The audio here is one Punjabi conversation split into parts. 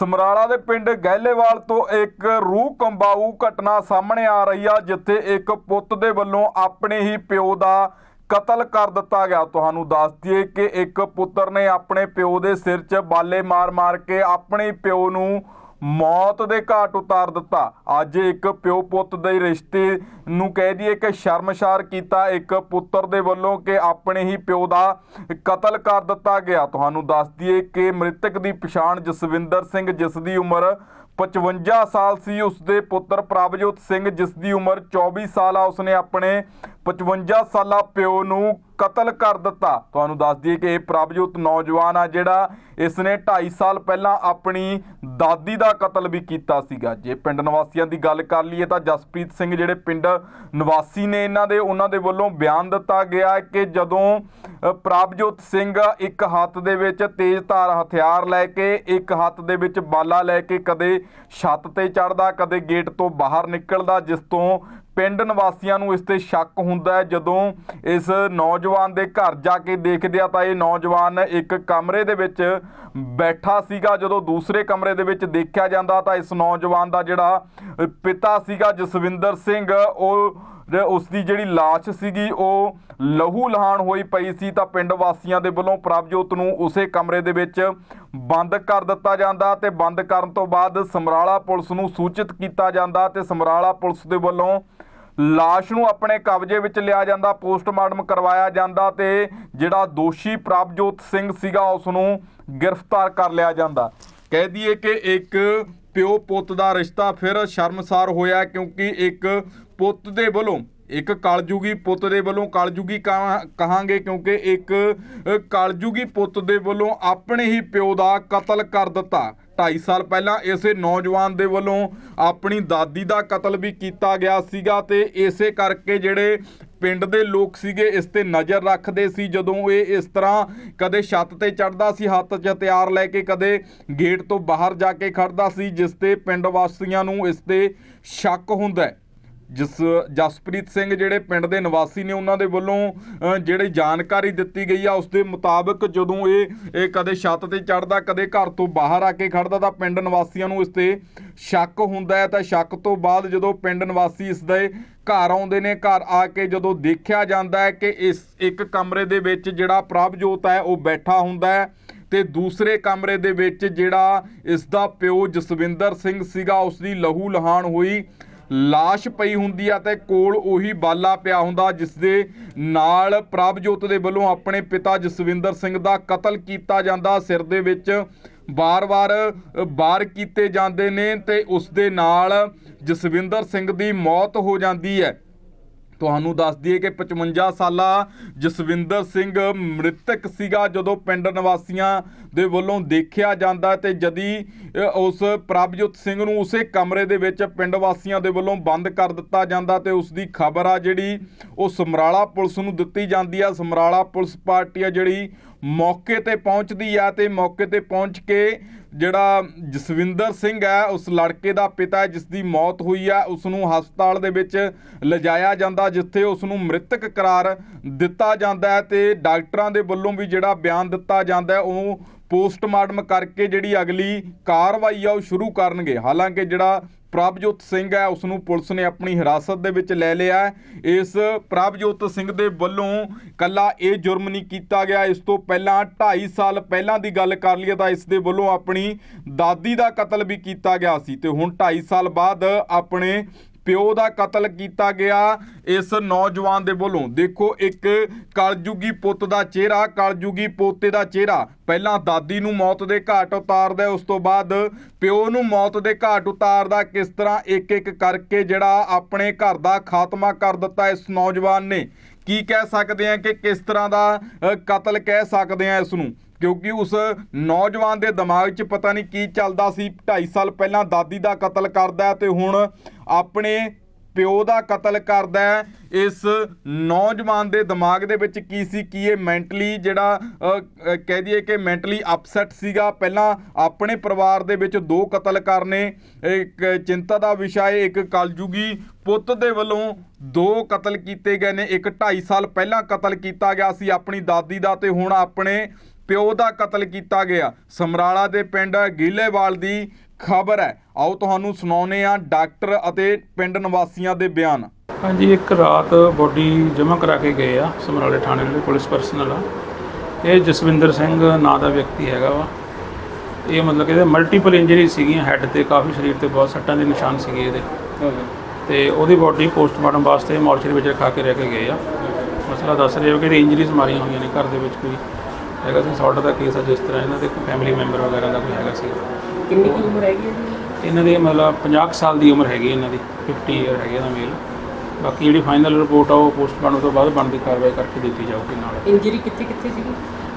ਸਮਰਾਲਾ ਦੇ ਪਿੰਡ ਗਹਿਲੇਵਾਲ ਤੋਂ ਇੱਕ ਰੂਹ ਕੰਬਾਊ ਘਟਨਾ ਸਾਹਮਣੇ ਆ ਰਹੀ ਆ, ਜਿੱਥੇ ਇੱਕ ਪੁੱਤ ਦੇ ਵੱਲੋਂ ਆਪਣੇ ਹੀ ਪਿਓ ਦਾ ਕਤਲ ਕਰ ਦਿੱਤਾ ਗਿਆ। ਤੁਹਾਨੂੰ ਦੱਸ ਦਈਏ ਕਿ ਇੱਕ ਪੁੱਤਰ ਨੇ ਆਪਣੇ ਪਿਓ ਦੇ ਸਿਰ 'ਚ ਬਾਲੇ ਮਾਰ-ਮਾਰ ਕੇ ਆਪਣੇ ਪਿਓ ਨੂੰ ਮੌਤ ਦੇ ਘਾਟ ਉਤਾਰ ਦਿੱਤਾ। ਅੱਜ ਇੱਕ ਪਿਓ ਪੁੱਤ ਦੇ ਰਿਸ਼ਤੇ ਨੂੰ ਕਹਿ ਦਈਏ ਕਿ ਸ਼ਰਮਸ਼ਾਰ ਕੀਤਾ। ਇੱਕ ਪੁੱਤਰ ਦੇ ਵੱਲੋਂ ਕਿ ਆਪਣੇ ਹੀ ਪਿਓ ਦਾ ਕਤਲ ਕਰ ਦਿੱਤਾ ਗਿਆ। ਤੁਹਾਨੂੰ ਦੱਸ ਦਈਏ ਕਿ ਮ੍ਰਿਤਕ ਦੀ ਪਛਾਣ ਜਸਵਿੰਦਰ ਸਿੰਘ, ਜਿਸ ਦੀ ਉਮਰ 55 ਸਾਲ ਸੀ ਉਸਦੇ ਪੁੱਤਰ ਪ੍ਰਭਜੋਤ ਸਿੰਘ, ਜਿਸ ਦੀ ਉਮਰ 24 ਸਾਲ ਆ, ਉਸਨੇ ਆਪਣੇ 55 ਸਾਲਾ ਪਿਓ ਨੂੰ ਕਤਲ ਕਰ ਦਿੱਤਾ। ਤੁਹਾਨੂੰ ਦੱਸ ਦਈਏ ਕਿ ਇਹ ਪ੍ਰਭਜੋਤ ਨੌਜਵਾਨ ਆ, ਜਿਹੜਾ ਇਸ ਨੇ 2.5 ਸਾਲ ਪਹਿਲਾਂ ਆਪਣੀ ਦਾਦੀ ਦਾ ਕਤਲ ਵੀ ਕੀਤਾ ਸੀਗਾ। ਜੇ ਪਿੰਡ ਨਿਵਾਸੀਆਂ ਦੀ ਗੱਲ ਕਰ ਲਈਏ ਤਾਂ ਜਸਪ੍ਰੀਤ ਸਿੰਘ, ਜਿਹੜੇ ਪਿੰਡ ਨਿਵਾਸੀ ਨੇ ਇਹਨਾਂ ਦੇ, ਉਹਨਾਂ ਦੇ ਵੱਲੋਂ ਬਿਆਨ ਦਿੱਤਾ ਗਿਆ ਕਿ ਜਦੋਂ ਪ੍ਰਭਜੋਤ ਸਿੰਘ ਇੱਕ ਹੱਥ ਦੇ ਵਿੱਚ ਤੇਜ਼ ਧਾਰ ਹਥਿਆਰ ਲੈ ਕੇ, ਇੱਕ ਹੱਥ ਦੇ ਵਿੱਚ ਬਾਲਾ ਲੈ ਕੇ ਕਦੇ ਛੱਤ ਤੇ ਚੜਦਾ ਕਦੇ ਗੇਟ ਤੋਂ ਬਾਹਰ ਨਿਕਲਦਾ, ਜਿਸ ਤੋਂ ਪਿੰਡ ਨਿਵਾਸੀਆਂ ਨੂੰ ਇਸ ਤੇ ਸ਼ੱਕ ਹੁੰਦਾ ਹੈ। ਜਦੋਂ ਇਸ ਨੌਜਵਾਨ ਦੇ ਘਰ ਜਾ ਕੇ ਦੇਖਦੇ ਆ ਤਾਂ ਇਹ ਨੌਜਵਾਨ ਇੱਕ ਕਮਰੇ ਦੇ ਵਿੱਚ ਬੈਠਾ ਸੀਗਾ। ਜਦੋਂ ਦੂਸਰੇ ਕਮਰੇ ਦੇ ਵਿੱਚ ਦੇਖਿਆ ਜਾਂਦਾ ਤਾਂ ਇਸ ਨੌਜਵਾਨ ਦਾ ਜਿਹੜਾ ਪਿਤਾ ਸੀਗਾ, ਜਸਵਿੰਦਰ ਸਿੰਘ, ਉਹ ਉਸ ਦੀ ਜਿਹੜੀ লাশ ਸੀਗੀ, ਉਹ ਲਹੂ ਲਹਾਨ ਹੋਈ ਪਈ ਸੀ ਤਾਂ ਪਿੰਡ ਵਾਸੀਆਂ ਦੇ ਵੱਲੋਂ ਪ੍ਰਭਜੋਤ ਨੂੰ ਉਸੇ ਕਮਰੇ ਦੇ ਵਿੱਚ ਬੰਦ ਕਰ ਦਿੱਤਾ ਜਾਂਦਾ ਤੇ ਬੰਦ ਕਰਨ ਤੋਂ ਬਾਅਦ ਸਮਰਾਲਾ ਪੁਲਿਸ ਨੂੰ ਸੂਚਿਤ ਕੀਤਾ ਜਾਂਦਾ ਤੇ ਸਮਰਾਲਾ ਪੁਲਿਸ ਦੇ ਵੱਲੋਂ ਲਾਸ਼ ਨੂੰ ਆਪਣੇ ਕਬਜ਼ੇ ਵਿੱਚ ਲਿਆ ਜਾਂਦਾ, ਪੋਸਟਮਾਰਟਮ ਕਰਵਾਇਆ ਜਾਂਦਾ ਤੇ ਜਿਹੜਾ ਦੋਸ਼ੀ ਪ੍ਰਭਜੋਤ ਸਿੰਘ ਸੀਗਾ ਉਸ ਨੂੰ ਗ੍ਰਿਫਤਾਰ ਕਰ ਲਿਆ ਜਾਂਦਾ। ਕਹਿ ਦਈਏ ਕਿ ਇੱਕ ਪਿਓ ਪੁੱਤ ਦਾ ਰਿਸ਼ਤਾ ਫਿਰ ਸ਼ਰਮਸਾਰ ਹੋਇਆ ਕਿਉਂਕਿ ਇੱਕ ਪੁੱਤ ਦੇ ਵੱਲੋਂ ਇੱਕ ਕਲਯੁਗੀ ਪੁੱਤ ਦੇ ਵੱਲੋਂ ਕਲਯੁਗੀ ਕਹਾਂਗੇ ਕਿਉਂਕਿ ਇੱਕ ਅ, ਪੁੱਤ ਦੇ ਵੱਲੋਂ ਆਪਣੇ ਹੀ ਪਿਓ ਦਾ ਕਤਲ ਕਰ ਦਿੱਤਾ। 2.5 ਸਾਲ ਪਹਿਲਾਂ ਇਸੇ ਨੌਜਵਾਨ ਦੇ ਵੱਲੋਂ ਆਪਣੀ ਦਾਦੀ ਦਾ ਕਤਲ ਵੀ ਕੀਤਾ ਗਿਆ ਸੀਗਾ ਤੇ ਇਸੇ ਕਰਕੇ ਜਿਹੜੇ ਪਿੰਡ ਦੇ ਲੋਕ ਸੀਗੇ ਇਸ ਤੇ ਨਜ਼ਰ ਰੱਖਦੇ ਸੀ। ਜਦੋਂ ਇਹ ਇਸ ਤਰ੍ਹਾਂ ਕਦੇ ਛੱਤ ਤੇ ਚੜਦਾ ਸੀ ਹੱਥ 'ਚ ਹਥਿਆਰ ਲੈ ਕੇ ਕਦੇ ਗੇਟ ਤੋਂ ਬਾਹਰ ਜਾ ਕੇ ਖੜਦਾ ਸੀ ਜਿਸ ਤੇ ਪਿੰਡ ਵਾਸੀਆਂ ਨੂੰ ਇਸ ਤੇ ਸ਼ੱਕ ਹੁੰਦਾ ਹੈ। ਜਿਸ ਜਸਪ੍ਰੀਤ ਸਿੰਘ ਜਿਹੜੇ ਪਿੰਡ ਦੇ ਨਿਵਾਸੀ ਨੇ, ਉਹਨਾਂ ਦੇ ਵੱਲੋਂ ਜਿਹੜੀ ਜਾਣਕਾਰੀ ਦਿੱਤੀ ਗਈ ਆ, ਉਸ ਦੇ ਮੁਤਾਬਕ ਜਦੋਂ ਇਹ ਇਹ ਕਦੇ ਛੱਤ ਤੇ ਚੜਦਾ ਕਦੇ ਘਰ ਤੋਂ ਬਾਹਰ ਆ ਕੇ ਖੜਦਾ ਤਾਂ ਪਿੰਡ ਨਿਵਾਸੀਆਂ ਨੂੰ ਇਸ ਤੇ ਸ਼ੱਕ ਹੁੰਦਾ ਹੈ। ਤਾਂ ਸ਼ੱਕ ਤੋਂ ਬਾਅਦ ਜਦੋਂ ਪਿੰਡ ਨਿਵਾਸੀ ਇਸ ਦੇ ਘਰ ਆਉਂਦੇ ਨੇ, ਘਰ ਆ ਕੇ ਜਦੋਂ ਦੇਖਿਆ ਜਾਂਦਾ ਹੈ ਕਿ ਇਸ ਇੱਕ ਕਮਰੇ ਦੇ ਵਿੱਚ ਜਿਹੜਾ ਪ੍ਰਭਜੋਤ ਹੈ, ਉਹ ਬੈਠਾ ਹੁੰਦਾ ਹੈ ਤੇ ਦੂਸਰੇ ਕਮਰੇ ਦੇ ਵਿੱਚ ਜਿਹੜਾ ਇਸ ਦਾ ਪਿਓ ਜਸਵਿੰਦਰ ਸਿੰਘ ਸੀਗਾ, ਉਸ ਦੀ ਲਹੂ ਲਹਾਨ ਹੋਈ ਲਾਸ਼ ਪਈ ਹੁੰਦੀ ਆ ਤੇ ਕੋਲ ਉਹੀ ਬਾਲਾ ਪਿਆ ਹੁੰਦਾ ਜਿਸ ਦੇ ਨਾਲ ਪ੍ਰਭਜੋਤ ਦੇ ਵੱਲੋਂ ਆਪਣੇ ਪਿਤਾ ਜਸਵਿੰਦਰ ਸਿੰਘ ਦਾ ਕਤਲ ਕੀਤਾ ਜਾਂਦਾ। ਸਿਰ ਦੇ ਵਿੱਚ ਬਾਰ-ਬਾਰ ਵਾਰ ਕੀਤੇ ਜਾਂਦੇ ਨੇ ਤੇ ਉਸ ਦੇ ਨਾਲ ਜਸਵਿੰਦਰ ਸਿੰਘ ਦੀ ਮੌਤ ਹੋ ਜਾਂਦੀ ਹੈ। ਤੁਹਾਨੂੰ ਦੱਸ ਦਈਏ ਕਿ 55 ਸਾਲਾ ਜਸਵਿੰਦਰ ਸਿੰਘ ਮ੍ਰਿਤਕ ਸੀਗਾ ਜਦੋਂ ਪਿੰਡ ਨਿਵਾਸੀਆਂ ਦੇ ਵੱਲੋਂ ਦੇਖਿਆ ਜਾਂਦਾ ਤੇ ਜਦੀ ਉਸ ਪ੍ਰਭਜੋਤ ਸਿੰਘ ਨੂੰ ਉਸੇ ਕਮਰੇ ਦੇ ਵਿੱਚ ਪਿੰਡ ਵਾਸੀਆਂ ਦੇ ਵੱਲੋਂ ਬੰਦ ਕਰ ਦਿੱਤਾ ਜਾਂਦਾ ਤੇ ਉਸ ਦੀ ਖਬਰ ਆ ਜਿਹੜੀ, ਉਹ ਸਮਰਾਲਾ ਪੁਲਿਸ ਨੂੰ ਦਿੱਤੀ ਜਾਂਦੀ ਆ। ਸਮਰਾਲਾ ਪੁਲਿਸ ਪਾਰਟੀ ਆ ਜਿਹੜੀ ਮੌਕੇ ਤੇ ਪਹੁੰਚਦੀ ਆ ਤੇ ਮੌਕੇ ਤੇ ਪਹੁੰਚ ਕੇ ਜਿਹੜਾ ਜਸਵਿੰਦਰ ਸਿੰਘ ਹੈ, ਉਸ ਲੜਕੇ ਦਾ ਪਿਤਾ ਜਿਸ ਦੀ ਮੌਤ ਹੋਈ ਹੈ ਉਸ ਨੂੰ ਹਸਪਤਾਲ ਦੇ ਵਿੱਚ ਲਿਜਾਇਆ ਜਾਂਦਾ, ਜਿੱਥੇ ਉਸ ਨੂੰ ਮ੍ਰਿਤਕ ਕਰਾਰ ਦਿੱਤਾ ਜਾਂਦਾ ਹੈ ਤੇ ਡਾਕਟਰਾਂ ਦੇ ਵੱਲੋਂ ਵੀ ਜਿਹੜਾ ਬਿਆਨ ਦਿੱਤਾ ਜਾਂਦਾ ਹੈ, ਉਹ ਪੋਸਟਮਾਰਟਮ ਕਰਕੇ ਜਿਹੜੀ ਅਗਲੀ ਕਾਰਵਾਈ ਆ, ਉਹ ਸ਼ੁਰੂ ਕਰਨਗੇ। ਹਾਲਾਂਕਿ ਜਿਹੜਾ ਪ੍ਰਭਜੋਤ ਸਿੰਘ ਹੈ ਉਸ ਨੂੰ ਪੁਲਿਸ ਨੇ ਆਪਣੀ ਹਿਰਾਸਤ ਦੇ ਵਿੱਚ ਲੈ ਲਿਆ ਇਸ ਪ੍ਰਭਜੋਤ ਸਿੰਘ ਦੇ ਵੱਲੋਂ ਕੱਲਾ ਇਹ ਜੁਰਮ ਨਹੀਂ ਕੀਤਾ ਗਿਆ। ਇਸ ਤੋਂ ਪਹਿਲਾਂ 2.5 ਸਾਲ ਪਹਿਲਾਂ ਦੀ ਗੱਲ ਕਰ ਲਈਏ ਤਾਂ ਇਸ ਦੇ ਵੱਲੋਂ ਆਪਣੀ ਦਾਦੀ ਦਾ ਕਤਲ ਵੀ ਕੀਤਾ ਗਿਆ ਸੀ ਤੇ ਹੁਣ 2.5 ਸਾਲ ਬਾਅਦ ਆਪਣੇ ਪਿਓ ਦਾ ਕਤਲ ਕੀਤਾ ਗਿਆ ਇਸ ਨੌਜਵਾਨ ਦੇ ਵੱਲੋਂ। ਦੇਖੋ, ਇੱਕ ਕਲਯੁਗੀ ਪੁੱਤ ਦਾ ਚਿਹਰਾ, ਕਲਯੁਗੀ ਪੋਤੇ ਦਾ ਚਿਹਰਾ। ਪਹਿਲਾਂ ਦਾਦੀ ਨੂੰ ਮੌਤ ਦੇ ਘਾਟ ਉਤਾਰਦਾ ਉਸ ਤੋਂ ਬਾਅਦ ਪਿਓ ਨੂੰ ਮੌਤ ਦੇ ਘਾਟ ਉਤਾਰਦਾ ਕਿਸ ਤਰ੍ਹਾਂ ਇੱਕ ਇੱਕ ਕਰਕੇ ਜਿਹੜਾ ਆਪਣੇ ਘਰ ਦਾ ਖਾਤਮਾ ਕਰ ਦਿੱਤਾ ਇਸ ਨੌਜਵਾਨ ਨੇ। ਕੀ ਕਹਿ ਸਕਦੇ ਆ ਕਿ ਕਿਸ ਤਰ੍ਹਾਂ ਦਾ ਕਤਲ ਕਹਿ ਸਕਦੇ ਆ ਇਸ ਨੂੰ? ਕਿਉਂਕਿ ਉਸ ਨੌਜਵਾਨ ਦੇ ਦਿਮਾਗ 'ਚ ਪਤਾ ਨਹੀਂ ਕੀ ਚੱਲਦਾ ਸੀ। 2.5 ਸਾਲ ਪਹਿਲਾਂ ਦਾਦੀ ਦਾ ਕਤਲ ਕਰਦਾ ਹੈ ਤੇ ਹੁਣ ਆਪਣੇ ਪਿਓ ਦਾ ਕਤਲ ਕਰਦਾ ਇਸ ਨੌਜਵਾਨ ਦੇ ਦਿਮਾਗ ਦੇ ਵਿੱਚ ਕੀ ਸੀ, ਕੀ ਇਹ ਮੈਂਟਲੀ ਜਿਹੜਾ ਕਹਿ ਦਈਏ ਕਿ ਮੈਂਟਲੀ ਅਪਸੈਟ ਸੀਗਾ। ਪਹਿਲਾਂ ਆਪਣੇ ਪਰਿਵਾਰ ਦੇ ਵਿੱਚ ਦੋ ਕਤਲ ਕਰਨੇ, ਇੱਕ ਚਿੰਤਾ ਦਾ ਵਿਸ਼ਾ ਹੈ, ਇੱਕ ਕਲਯੁਗੀ। ਪੁੱਤ ਦੇ ਵੱਲੋਂ ਦੋ ਕਤਲ ਕੀਤੇ ਗਏ ਨੇ। ਇੱਕ 2.5 ਸਾਲ ਪਹਿਲਾਂ ਕਤਲ ਕੀਤਾ ਗਿਆ ਸੀ ਆਪਣੀ ਦਾਦੀ ਦਾ ਤੇ ਹੁਣ ਆਪਣੇ ਪਿਓ ਦਾ ਕਤਲ ਕੀਤਾ ਗਿਆ। ਸਮਰਾਲਾ ਦੇ ਪਿੰਡ ਗੀਲੇਵਾਲ ਦੀ ਖਬਰ ਹੈ। ਆਓ ਤੁਹਾਨੂੰ ਸੁਣਾਉਂਦੇ ਹਾਂ ਡਾਕਟਰ ਅਤੇ ਪਿੰਡ ਨਿਵਾਸੀਆਂ ਦੇ ਬਿਆਨ। ਹਾਂਜੀ ਇੱਕ ਰਾਤ ਬੋਡੀ ਜਮ੍ਹਾਂ ਕਰਾ ਕੇ ਗਏ ਆ ਸਮਰਾਲੇ ਥਾਣੇ ਦੇ ਪੁਲਿਸ ਪਰਸਨਲ ਆ। ਇਹ ਜਸਵਿੰਦਰ ਸਿੰਘ ਨਾਂ ਦਾ ਵਿਅਕਤੀ ਹੈਗਾ ਵਾ। ਇਹ ਮਤਲਬ ਕਿ ਇਹਦੇ ਮਲਟੀਪਲ ਇੰਜਰੀ ਸੀਗੀਆਂ ਹੈੱਡ ਤੇ ਕਾਫੀ ਸਰੀਰ ਤੇ ਬਹੁਤ ਸੱਟਾਂ ਦੇ ਨਿਸ਼ਾਨ ਸੀਗੇ ਇਹਦੇ। ਤੇ ਉਹਦੀ ਬੋਡੀ ਪੋਸਟਮਾਰਟਮ ਵਾਸਤੇ ਮੋਰਚਰੀ ਵਿੱਚ ਰਖਾ ਕੇ ਰਹਿ ਕੇ ਗਏ ਆ। ਮਸਲਾ ਦੱਸ ਰਹੇ ਹੋ ਕਿ ਇਹਦੀ ਇੰਜਰੀਜ਼ ਮਾਰੀਆਂ ਹੋਈਆਂ ਨੇ ਘਰ ਦੇ ਵਿੱਚ ਕੋਈ? ਹੈਗਾ ਸੀ ਸੌਟ ਦਾ ਕੇਸ ਆ ਜਿਸ ਤਰ੍ਹਾਂ ਇਹਨਾਂ ਦੇ ਕੋਈ ਫੈਮਿਲੀ ਮੈਂਬਰ ਵਗੈਰਾ ਦਾ ਕੋਈ ਹੈਗਾ ਸੀ। ਕਿੰਨੀ ਕੀ ਉਮਰ ਹੈਗੀ ਹੈ ਜੀ? ਇਹਨਾਂ ਦੀ ਮਤਲਬ 50 ਕੁ ਸਾਲ ਦੀ ਉਮਰ ਹੈਗੀ ਇਹਨਾਂ ਦੀ 50 ਇਅਰ ਹੈਗੇ ਇਹਦਾ ਮੇਲ ਬਾਕੀ ਜਿਹੜੀ ਫਾਈਨਲ ਰਿਪੋਰਟ ਆ ਉਹ ਪੋਸਟਮਾਰਟਮ ਤੋਂ ਬਾਅਦ ਬਣਦੀ ਕਾਰਵਾਈ ਕਰਕੇ ਦਿੱਤੀ ਜਾਊਗੀ ਨਾਲ। ਇੰਜਰੀ ਕਿੱਥੇ ਕਿੱਥੇ ਸੀਗੀ?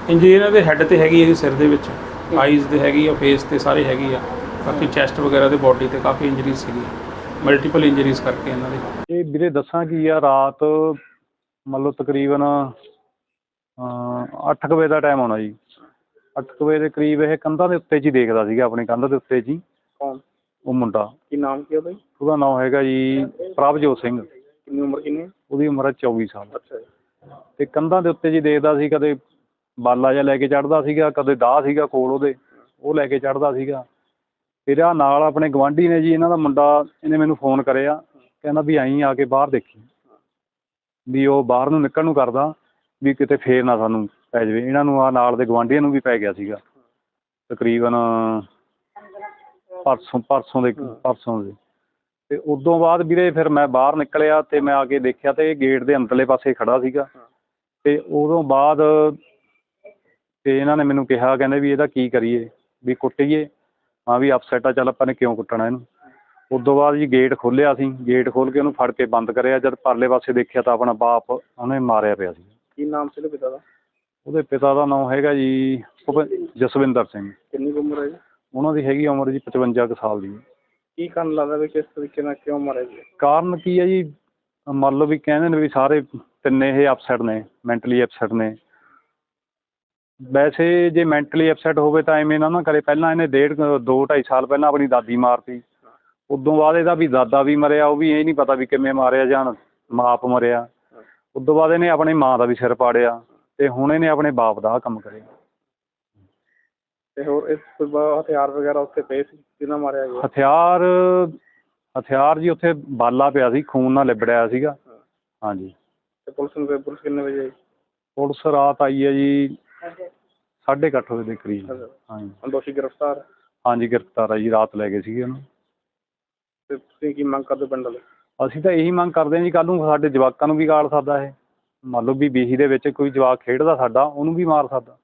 ਇੰਜਰੀ ਇਹਨਾਂ ਦੇ ਹੈੱਡ ਤੇ ਹੈਗੀ ਇਹਦੇ ਸਿਰ ਦੇ ਵਿੱਚ। ਆਈਜ਼ ਤੇ ਹੈਗੀ ਆ ਫੇਸ ਤੇ ਸਾਰੇ ਹੈਗੀ ਆ। ਬਾਕੀ ਚੈਸਟ ਵਗੈਰਾ ਤੇ ਬਾਡੀ ਤੇ ਕਾਫੀ ਇੰਜਰੀਜ਼ ਸੀਗੀ। ਮਲਟੀਪਲ ਇੰਜਰੀਜ਼ ਕਰਕੇ ਇਹਨਾਂ ਦੇ। ਇਹ ਵੀਰੇ ਦੱਸਾਂ ਕੀ ਆ ਰਾਤ ਮੰਨ ਲਓ ਤਕਰੀਬਨ 8 ਵਜੇ ਦਾ ਟਾਈਮ ਹੋਣਾ ਜੀ। 8 ਵਜੇ ਦੇ ਕਰੀਬ ਇਹ ਕੰਧਾਂ ਦੇ ਉੱਤੇ 'ਚ ਹੀ ਦੇਖਦਾ ਸੀਗਾ ਆਪਣੀ ਕੰਧ ਦੇ ਉੱਤੇ ਕੌਣ? ਉਹ ਮੁੰਡਾ। ਕੀ ਨਾਮ ਕੀ ਉਹਦਾ ਜੀ ਉਹਦਾ ਨਾਮ ਹੈਗਾ ਜੀ ਪ੍ਰਭਜੋਤ ਸਿੰਘ। ਕਿੰਨੀ ਉਮਰ ਕਿੰਨੀ? ਉਹਦੀ ਉਮਰ ਹੈ 24 ਸਾਲ। ਅੱਛਾ ਜੀ। ਤੇ ਕੰਧਾਂ ਦੇ ਉੱਤੇ ਜੀ ਦੇਖਦਾ ਸੀ ਕਦੇ ਬਾਲਾ ਜਿਹਾ ਲੈ ਕੇ ਚੜਦਾ ਸੀਗਾ ਕਦੇ ਦਾਹ ਸੀਗਾ ਕੋਲ ਉਹਦੇ ਉਹ ਲੈ ਕੇ ਚੜਦਾ ਸੀਗਾ। ਫਿਰ ਆ ਨਾਲ ਆਪਣੇ ਗਵਾਂਢੀ ਨੇ ਜੀ ਇਹਨਾਂ ਦਾ ਮੁੰਡਾ ਇਹਨੇ ਮੈਨੂੰ ਫੋਨ ਕਰਿਆ। ਕਹਿੰਦਾ ਵੀ ਆਈ ਆ ਕੇ ਬਾਹਰ ਦੇਖੀ। ਵੀ ਉਹ ਬਾਹਰ ਨੂੰ ਨਿਕਲਣ ਨੂੰ ਕਰਦਾ। ਵੀ ਕਿਤੇ ਫੇਰ ਨਾ ਸਾਨੂੰ ਪੈ ਜਾਵੇ। ਇਹਨਾਂ ਨੂੰ ਆ ਨਾਲ ਦੇ ਗਵਾਂਢੀਆਂ ਨੂੰ ਵੀ ਪੈ ਗਿਆ ਸੀਗਾ। ਤਕਰੀਬਨ ਪਰਸੋਂ ਪਰਸੋਂ ਦੇ ਪਰਸੋਂ ਦੇ। ਤੇ ਉਦੋਂ ਬਾਅਦ ਵੀਰੇ ਫਿਰ ਮੈਂ ਬਾਹਰ ਨਿਕਲਿਆ ਤੇ ਮੈਂ ਆ ਕੇ ਦੇਖਿਆ ਤੇ ਇਹ ਗੇਟ ਦੇ ਅੰਦਰਲੇ ਪਾਸੇ ਖੜਾ ਸੀਗਾ। ਤੇ ਉਦੋਂ ਬਾਅਦ ਤੇ ਇਹਨਾਂ ਨੇ ਮੈਨੂੰ ਕਿਹਾ ਕਹਿੰਦੇ ਵੀ ਇਹਦਾ ਕੀ ਕਰੀਏ? ਵੀ ਕੁੱਟੀਏ। ਹਾਂ ਵੀ ਅਪਸੈਟ ਆ ਚੱਲ ਆਪਾਂ ਨੇ ਕਿਉਂ ਕੁੱਟਣਾ ਇਹਨੂੰ? ਉਦੋਂ ਬਾਅਦ ਜੀ ਗੇਟ ਖੋਲ੍ਹਿਆ ਸੀ ਗੇਟ ਖੋਲ੍ਹ ਕੇ ਉਹਨੂੰ ਫੜ ਕੇ ਬੰਦ ਕਰਿਆ। ਜਦ ਪਰਲੇ ਪਾਸੇ ਦੇਖਿਆ ਤਾਂ ਆਪਣਾ ਬਾਪ ਉਹਨੇ ਮਾਰਿਆ ਪਿਆ ਸੀ। ਕੀ ਨਾਮ ਸੀ ਉਹਦੇ ਪਿਤਾ ਦਾ? ਉਹਦੇ ਪਿਤਾ ਦਾ ਨਾਮ ਹੈਗਾ ਜੀ ਭੁਪਿੰ- ਜਸਵਿੰਦਰ ਸਿੰਘ। ਕਿੰਨੀ ਕੁ ਉਮਰ ਹੈ ਜੀ? ਉਹਨਾਂ ਦੀ ਹੈਗੀ ਉਮਰ ਜੀ 55 ਕੁ ਸਾਲ ਦੀ। ਕੀ ਕਾਰਨ ਲੱਗਦਾ ਵੀ ਕਿਸ ਤਰੀਕੇ ਨਾਲ ਕਿਉਂ ਮਾਰਿਆ ਜੀ? ਕਾਰਨ ਕੀ ਹੈ ਜੀ? ਮੰਨ ਲਓ ਵੀ ਕਹਿੰਦੇ ਨੇ ਵੀ ਸਾਰੇ ਤਿੰਨੇ ਇਹ ਅਪਸੈਟ ਨੇ ਮੈਂਟਲੀ ਅਪਸੈਟ ਨੇ। ਵੈਸੇ ਜੇ ਮੈਂਟਲੀ ਅਪਸੈਟ ਹੋਵੇ ਤਾਂ ਐਵੇਂ ਨਾ ਨਾ ਕਰੇ। ਪਹਿਲਾਂ ਇਹਨੇ ਡੇਢ ਕੁ- ਦੋ ਢਾਈ ਸਾਲ ਪਹਿਲਾਂ ਆਪਣੀ ਦਾਦੀ ਮਾਰਤੀ। ਉਦੋਂ ਬਾਅਦ ਇਹਦਾ ਵੀ ਦਾਦਾ ਵੀ ਮਰਿਆ ਉਹ ਵੀ ਇਹ ਨਹੀਂ ਪਤਾ ਵੀ ਕਿਵੇਂ ਮਾਰਿਆ ਜਾਂ ਮਾਪ ਮਰਿਆ। ਉਦੋਂ ਬਾਅਦ ਇਹਨੇ ਆਪਣੀ ਮਾਂ ਦਾ ਵੀ ਸਿਰ ਪਾੜਿਆ ਤੇ ਹੁਣ ਇਹਨੇ ਆਪਣੇ ਬਾਪ ਦਾ ਆਹ ਕੰਮ ਕਰਿਆ। ਤੇ ਹੋਰ ਇਸ ਤੋਂ ਬਾਅਦ ਹਥਿਆਰ ਵਗੈਰਾ ਉੱਥੇ ਪਏ ਸੀ? ਕਿਹਨਾਂ ਮਾਰਿਆ ਗਿਆ? ਹਥਿਆਰ ਹਥਿਆਰ ਜੀ ਉੱਥੇ ਬਾਲਾ ਪਿਆ ਸੀ ਖੂਨ ਨਾਲ ਲਿਬੜਿਆ ਸੀਗਾ। ਹਾਂਜੀ। ਤੇ ਪੁਲਿਸ ਨੂੰ ਪੁਲਿਸ ਕਿੰਨੇ ਵਜੇ ਆਈ? ਪੁਲਿਸ ਰਾਤ ਆਈ ਹੈ ਜੀ ਸਾਢੇ ਕੁ ਅੱਠ ਵਜੇ ਦੇ ਕਰੀਬ। ਅੱਛਾ। ਹਾਂਜੀ। ਹੁਣ ਦੋਸ਼ੀ ਗ੍ਰਿਫਤਾਰ? ਹੈ। ਹਾਂਜੀ ਗ੍ਰਿਫਤਾਰ ਆ ਜੀ ਰਾਤ ਲੈ ਗਏ ਸੀਗੇ ਉਹਨੂੰ। ਤੇ ਤੁਸੀਂ ਕੀ ਮੰਗ ਕਰਦੇ ਪਿੰਡ ਵਾਲੇ? ਅਸੀਂ ਤਾਂ ਇਹੀ ਮੰਗ ਕਰਦੇ ਹਾਂ ਜੀ ਕੱਲ੍ਹ ਨੂੰ ਸਾਡੇ ਜਵਾਕਾਂ ਨੂੰ ਵੀ ਗਾਲ ਸਕਦਾ ਇਹ। ਮੰਨ ਲਓ ਵੀ ਬੀਹੀ ਦੇ ਵਿੱਚ ਕੋਈ ਜਵਾਕ ਖੇਡਦਾ ਸਾਡਾ, ਉਹਨੂੰ ਵੀ ਮਾਰ ਸਕਦਾ